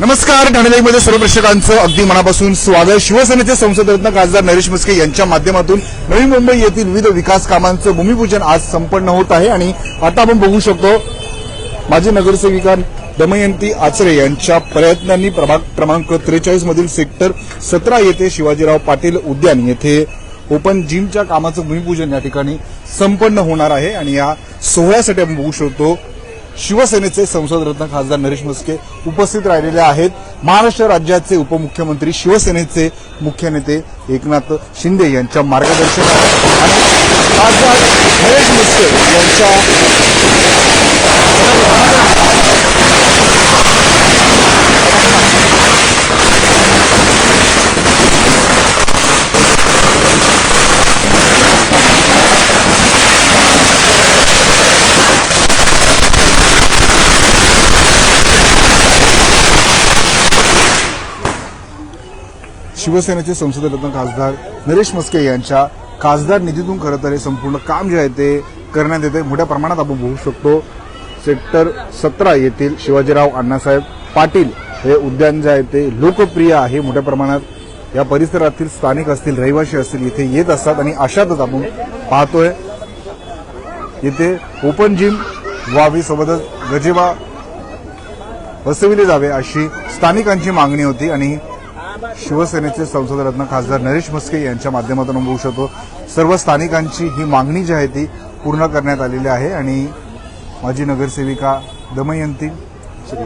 नमस्कार ठाणे सर्व प्रेक्षकांचं अगदी मनापासून स्वागत. शिवसेनेचे संसदरत्न खासदार नरेश मस्के यांच्या माध्यमातून नवी मुंबई येथील विविध विकास कामांचं भूमिपूजन आज संपन्न होत आहे आणि आता आपण बघू शकतो माजी नगरसेविका दमयंती आचरे यांच्या प्रयत्नांनी प्रभाग क्रमांक त्रेचाळीस मधील सेक्टर सतरा येथे शिवाजीराव पाटील उद्यान येथे ओपन जिमच्या कामाचं भूमिपूजन या ठिकाणी संपन्न होणार आहे. आणि या सोहळ्यासाठी आपण बघू शकतो शिवसेनेचे संसदरत्न खासदार नरेश म्हस्के उपस्थित राहिलेले आहेत. महाराष्ट्र राज्याचे उपमुख्यमंत्री शिवसेनेचे मुख्य नेते एकनाथ शिंदे यांच्या मार्गदर्शनात आणि खासदार नरेश म्हस्के यांच्या शिवसेनेचे संसदरत्न खासदार नरेश मस्के यांच्या खासदार निधीतून खरं तर हे संपूर्ण काम जे आहे ते करण्यात येते. मोठ्या प्रमाणात आपण बघू शकतो सेक्टर सतरा येथील शिवाजीराव अण्णासाहेब पाटील हे उद्यान जे आहे ते लोकप्रिय आहे. मोठ्या प्रमाणात या परिसरातील स्थानिक असतील रहिवासी असतील इथे येत असतात आणि अशातच आपण पाहतोय इथे ओपन जिम व्हावी सोबतच गजेबा बसविले जावे अशी स्थानिकांची मागणी होती आणि शिवसेनेचे संसदरत्न खासदार नरेश म्हस्के यांच्या माध्यमातून होऊ शकतो. सर्व स्थानिकांची ही मागणी जी आहे ती पूर्ण करण्यात आलेली आहे आणि माजी नगरसेविका दमयंती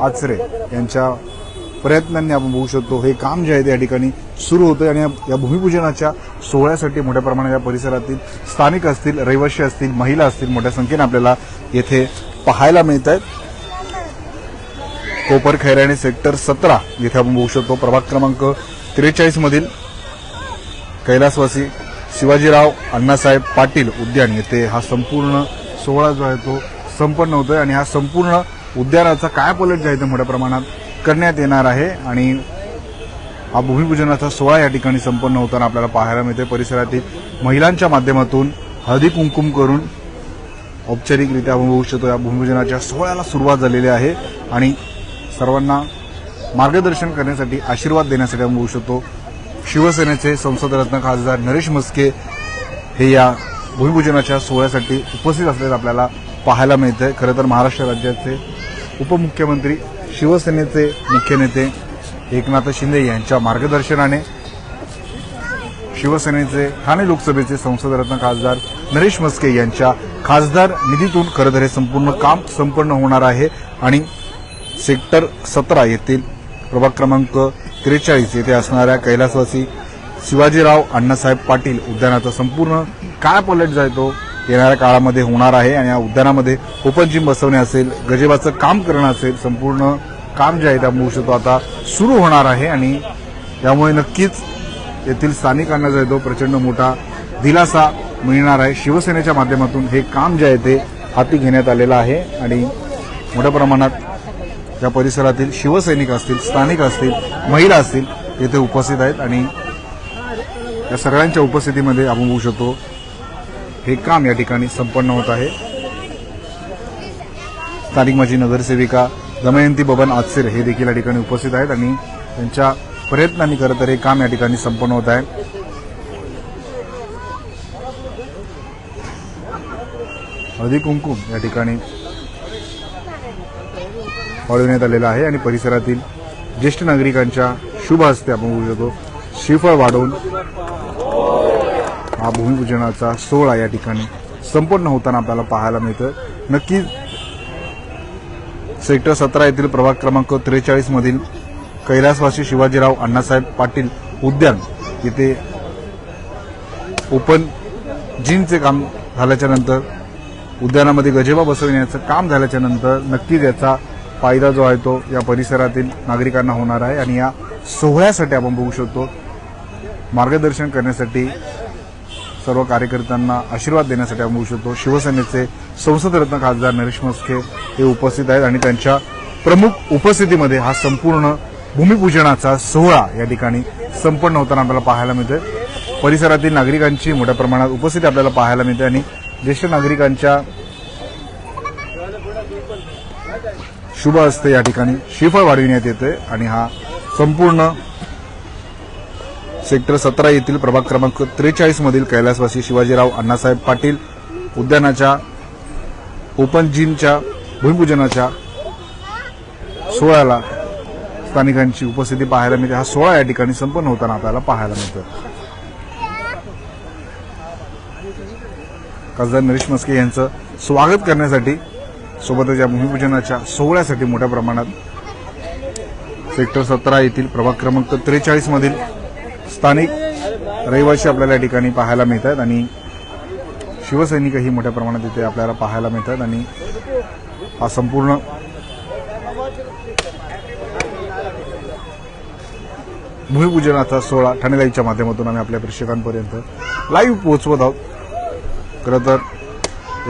आचरे यांच्या प्रयत्नांनी आपण बघू शकतो. हे काम जे आहे त्या ठिकाणी सुरू होतं आणि या- भूमिपूजनाच्या सोहळ्यासाठी मोठ्या प्रमाणात या परिसरातील स्थानिक असतील रहिवासी असतील महिला असतील मोठ्या संख्येने आपल्याला येथे पाहायला मिळत आहेत कोपर खैराणे सेक्टर सतरा येथे आपण बघू शकतो. प्रभाग क्रमांक त्रेचाळीसमधील कैलासवासी शिवाजीराव अण्णासाहेब पाटील उद्यान येथे हा संपूर्ण सोहळा जो आहे तो संपन्न होतोय आणि हा संपूर्ण उद्यानाचा काय पलट जे आहे ते मोठ्या प्रमाणात करण्यात येणार आहे आणि हा भूमिपूजनाचा सोहळा या ठिकाणी संपन्न होताना आपल्याला पाहायला मिळते परिसरातील महिलांच्या माध्यमातून हळदी कुंकुम करून औपचारिकरित्या आपण बघू शकतो या भूमिपूजनाच्या सोहळ्याला सुरुवात झालेली आहे आणि सर्वांना मार्गदर्शन करण्यासाठी आशीर्वाद देण्यासाठी आपण होऊ शकतो. शिवसेनेचे संसदरत्न खासदार नरेश म्हस्के हे या भूमिपूजनाच्या सोहळ्यासाठी उपस्थित असल्याचं आपल्याला पाहायला मिळतंय. खरं तर महाराष्ट्र राज्याचे उपमुख्यमंत्री शिवसेनेचे मुख्य नेते एकनाथ शिंदे यांच्या मार्गदर्शनाने शिवसेनेचे ठाणे लोकसभेचे संसदरत्न खासदार नरेश म्हस्के यांच्या खासदार निधीतून खरं तर हे संपूर्ण काम संपन्न होणार आहे आणि सेक्टर सतरा येथील प्रभाग क्रमांक त्रेचाळीस येथे असणाऱ्या कैलासवासी शिवाजीराव अण्णासाहेब पाटील उद्यानाचा संपूर्ण काय पलट जायतो येणाऱ्या काळामध्ये होणार आहे आणि या उद्यानामध्ये ओपन जिम बसवणे असेल गजेबाचं काम करणं असेल संपूर्ण काम जे आहे त्या बघू आता सुरू होणार आहे आणि यामुळे नक्कीच येथील स्थानिकांना जो आहे तो प्रचंड मोठा दिलासा मिळणार आहे. शिवसेनेच्या माध्यमातून हे काम जे आहे ते हाती घेण्यात आलेलं आहे आणि मोठ्या प्रमाणात या परिसरातील शिवसैनिक असतील स्थानिक असतील महिला असतील येथे उपस्थित आहेत आणि या सगळ्यांच्या उपस्थितीमध्ये आपण होऊ शकतो हे काम या ठिकाणी संपन्न होत आहे. स्थानिक माझी नगरसेविका दमयंती बबन आचरे हे देखील या ठिकाणी उपस्थित आहेत आणि त्यांच्या प्रयत्नांनी खरं तर हे काम या ठिकाणी संपन्न होत आहे. हळदी कुंकुम या ठिकाणी वाढविण्यात आलेला आहे आणि परिसरातील ज्येष्ठ नागरिकांच्या शुभ हस्ते आपण बोलू शकतो. श्रीफळ वाढवून हा भूमिपूजनाचा सोहळा या ठिकाणी संपन्न होताना आपल्याला पाहायला मिळतं नक्कीच सेक्टर सतरा येथील प्रभाग क्रमांक त्रेचाळीस मधील कैलासवासी शिवाजीराव अण्णासाहेब पाटील उद्यान येथे ओपन जिमचे काम झाल्याच्यानंतर उद्यानामध्ये गजेबा बसविण्याचं काम झाल्याच्यानंतर नक्कीच याचा फायदा जो आहे तो या परिसरातील नागरिकांना होणार आहे आणि या सोहळ्यासाठी आपण बघू शकतो. मार्गदर्शन करण्यासाठी सर्व कार्यकर्त्यांना आशीर्वाद देण्यासाठी आपण बघू शकतो. शिवसेनेचे संसदरत्न खासदार नरेश मस्के हे उपस्थित आहेत आणि त्यांच्या प्रमुख उपस्थितीमध्ये हा संपूर्ण भूमिपूजनाचा सोहळा या ठिकाणी संपन्न होताना आपल्याला पाहायला मिळते परिसरातील नागरिकांची मोठ्या प्रमाणात उपस्थिती आपल्याला पाहायला मिळते आणि ज्येष्ठ नागरिकांच्या शुभ असते या ठिकाणी. श्रीफळ वाढविण्यात येते आणि हा संपूर्ण सेक्टर सतरा येथील प्रभाग क्रमांक त्रेचाळीस मधील कैलासवासी शिवाजीराव अण्णासाहेब पाटील उद्यानाच्या ओपन जिमच्या भूमिपूजनाच्या सोहळ्याला स्थानिकांची उपस्थिती पाहायला मिळते. हा सोहळा या ठिकाणी संपन्न होताना आपल्याला पाहायला मिळतो. खासदार नरेश मस्के यांचं स्वागत करण्यासाठी सोबतच या भूमिपूजनाच्या सोहळ्यासाठी मोठ्या प्रमाणात सेक्टर सतरा येथील प्रभाग क्रमांक त्रेचाळीस मधील स्थानिक रहिवासी आपल्याला या ठिकाणी पाहायला मिळतात आणि शिवसैनिकही मोठ्या प्रमाणात इथे आपल्याला पाहायला मिळतात आणि हा संपूर्ण भूमिपूजनाचा सोहळा ठाणे लाईव्हच्या माध्यमातून आम्ही आपल्या प्रेक्षकांपर्यंत लाईव्ह पोहोचवत आहोत. खरं तर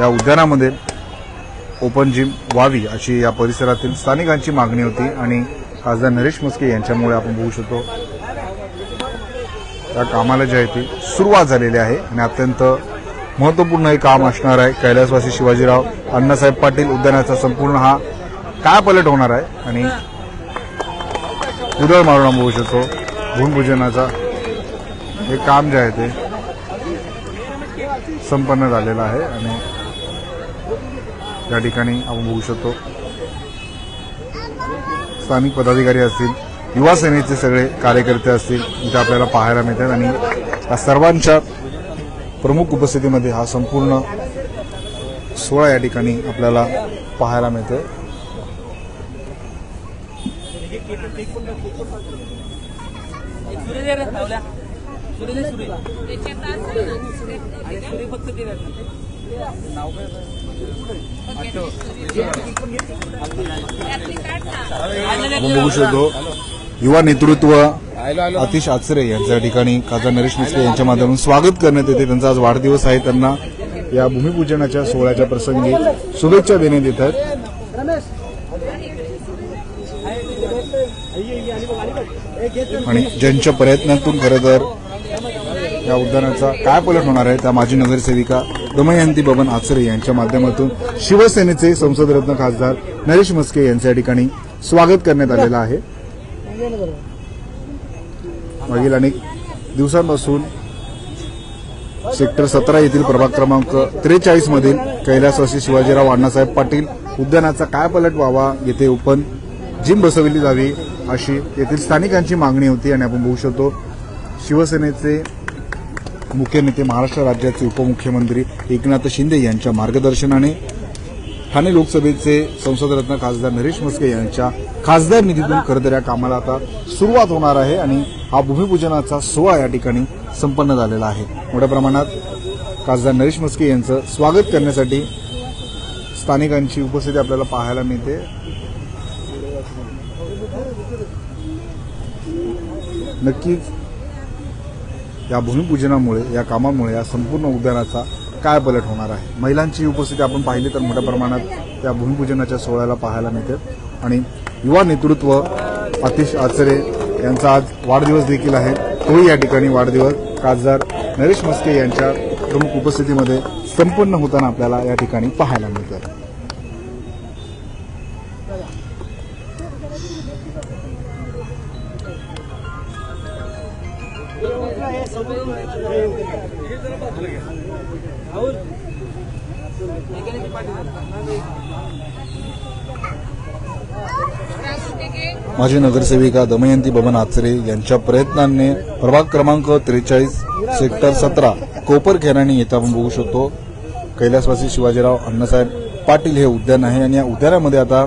या उद्यानामध्ये ओपन जिम व्हावी अशी या परिसरातील स्थानिकांची मागणी होती आणि खासदार नरेश मस्के यांच्यामुळे आपण बघू शकतो. त्या कामाला जे आहे ती सुरुवात झालेली आहे आणि अत्यंत महत्त्वपूर्ण हे काम असणार आहे. कैलासवासी शिवाजीराव अण्णासाहेब पाटील उद्यानाचा संपूर्ण हा काय पलट होणार आहे आणि उदळ मारून आपण बघू शकतो. भूमिपूजनाचा हे काम जे आहे ते संपन्न झालेलं आहे आणि या ठिकाणी आपण बघू शकतो. स्थानिक पदाधिकारी असतील युवा सेनेचे सगळे कार्यकर्ते असतील इथे आपल्याला पाहायला मिळतात. आणि या सर्वांच्या प्रमुख उपस्थितीमध्ये हा संपूर्ण सोहळा या ठिकाणी आपल्याला पाहायला सुरे फक्त आपण बघू शकतो युवा नेतृत्व अतिश आचरे यांच्या ठिकाणी खासदार नरेश मिस्त्रे यांच्या माध्यमातून स्वागत करण्यात येते. त्यांचा आज वाढदिवस आहे. त्यांना या भूमिपूजनाच्या सोहळ्याच्या प्रसंगी शुभेच्छा देण्यात येत आहेत. आणि ज्यांच्या प्रयत्नातून खरं तर या उद्यानाचा काय पलट होणार आहे त्या माजी नगरसेविका दमयंती बबन आचरे यांच्या माध्यमातून शिवसेनेचे संसदरत्न खासदार नरेश मस्के यांच्या या ठिकाणी स्वागत करण्यात आलेलं आहे. मागील अनेक दिवसांपासून सेक्टर सतरा येथील प्रभाग क्रमांक त्रेचाळीस मधील कैलासवासी शिवाजीराव अण्णासाहेब पाटील उद्यानाचा काय पलट व्हावा येथे ओपन जिम बसविली जावी अशी येथील स्थानिकांची मागणी होती आणि आपण बघू शकतो शिवसेनेचे मुख्य नेते महाराष्ट्र राज्याचे उपमुख्यमंत्री एकनाथ शिंदे यांच्या मार्गदर्शनाने ठाणे लोकसभेचे संसदरत्न खासदार नरेश मस्के यांच्या खासदार निधीतून करदऱ्या कामाला आता सुरुवात होणार आहे आणि हा भूमिपूजनाचा सोहळा या ठिकाणी संपन्न झालेला आहे. मोठ्या प्रमाणात खासदार नरेश मस्के यांचं स्वागत करण्यासाठी स्थानिकांची उपस्थिती आपल्याला पाहायला मिळते. नक्कीच या भूमिपूजनामुळे या कामामुळे या संपूर्ण उद्यानाचा काय पलट होणार आहे? महिलांची उपस्थिती आपण पाहिली तर मोठ्या प्रमाणात या भूमिपूजनाच्या सोहळ्याला पाहायला मिळते. आणि युवा नेतृत्व अतिश आचरे यांचा आज वाढदिवस देखील आहे. तोही या ठिकाणी वाढदिवस. खासदार नरेश मस्के यांच्या प्रमुख उपस्थितीमध्ये संपन्न होताना आपल्याला या ठिकाणी पाहायला मिळतं माजी नगरसेविका दमयंती बबन आचरे यांच्या प्रयत्नांनी प्रभाग क्रमांक त्रेचाळीस सेक्टर सतरा कोपरखेराणी येथे आपण बघू शकतो. कैलासवासी शिवाजीराव अण्णासाहेब पाटील हे उद्यान आहे आणि या उद्यानामध्ये आता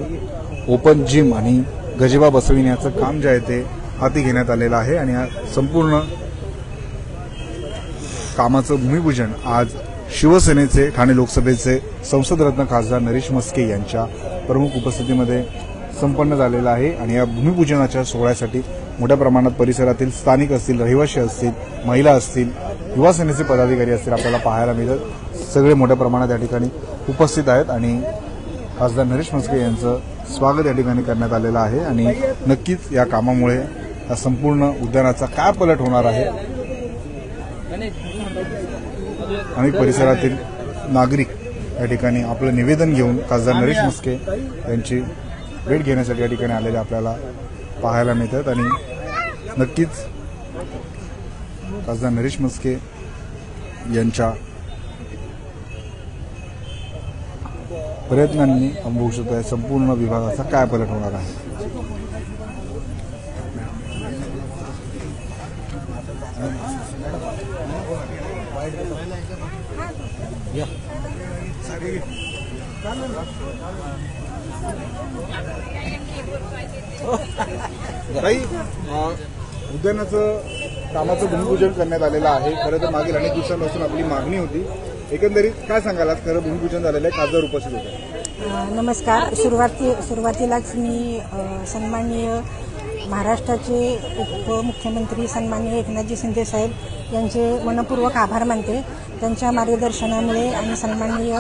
ओपन जिम आणि गजिबा बसविण्याचं काम जे आहे ते हाती घेण्यात आलेलं आहे आणि या संपूर्ण कामाचं भूमिपूजन आज शिवसेनेचे ठाणे लोकसभेचे संसदरत्न खासदार नरेश मस्के यांच्या प्रमुख उपस्थितीमध्ये संपन्न झालेलं आहे आणि या भूमिपूजनाच्या सोहळ्यासाठी मोठ्या प्रमाणात परिसरातील स्थानिक असतील रहिवासी असतील महिला असतील युवा सेनेचे पदाधिकारी असतील आपल्याला पाहायला मिळत सगळे मोठ्या प्रमाणात या ठिकाणी उपस्थित आहेत आणि खासदार नरेश मस्के यांचं स्वागत या ठिकाणी करण्यात आलेलं आहे आणि नक्कीच या कामामुळे या संपूर्ण उद्यानाचा काय पलट होणार आहे? अनेक परिसरातील नागरिक या ठिकाणी आपलं निवेदन घेऊन खासदार नरेश मस्के यांची भेट घेण्यासाठी या ठिकाणी आलेले आपल्याला पाहायला मिळतात आणि नक्कीच खासदार नरेश मस्के यांच्या प्रयत्नांनी शकतो संपूर्ण विभागाचा काय पलट होणार आहे? अ, उद्यानाचं कामाचं भूमिपूजन करण्यात आलेलं आहे. खरं तर मागील अनेक दिवसांपासून आपली मागणी होती. एकंदरीत काय सांगाल आज खरं भूमिपूजन झालेलं आहे खासदार उपस्थित होते नमस्कार. सुरुवाती सुरुवातीलाच मी सन्माननीय महाराष्ट्राचे उपमुख्यमंत्री सन्माननीय एकनाथजी शिंदे साहेब यांचे मनपूर्वक आभार मानते. त्यांच्या मार्गदर्शनामुळे आणि सन्माननीय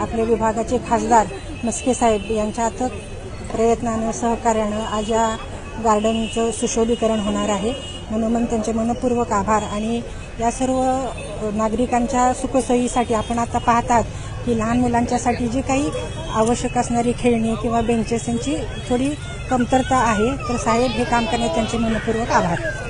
आपले विभागाचे खासदार मस्के साहेब यांच्या अथक प्रयत्नानं सहकार्यानं आज या गार्डनचं सुशोभीकरण होणार आहे. म्हणून मन त्यांचे मनपूर्वक आभार आणि या सर्व नागरिकांच्या सुखसोयीसाठी आपण आता पाहतात की लहान मुलांच्यासाठी जी काही आवश्यक असणारी खेळणी किंवा बेंचेस यांची थोडी कमतरता आहे. तर साहेब हे काम करण्यात त्यांचे मनपूर्वक आभार.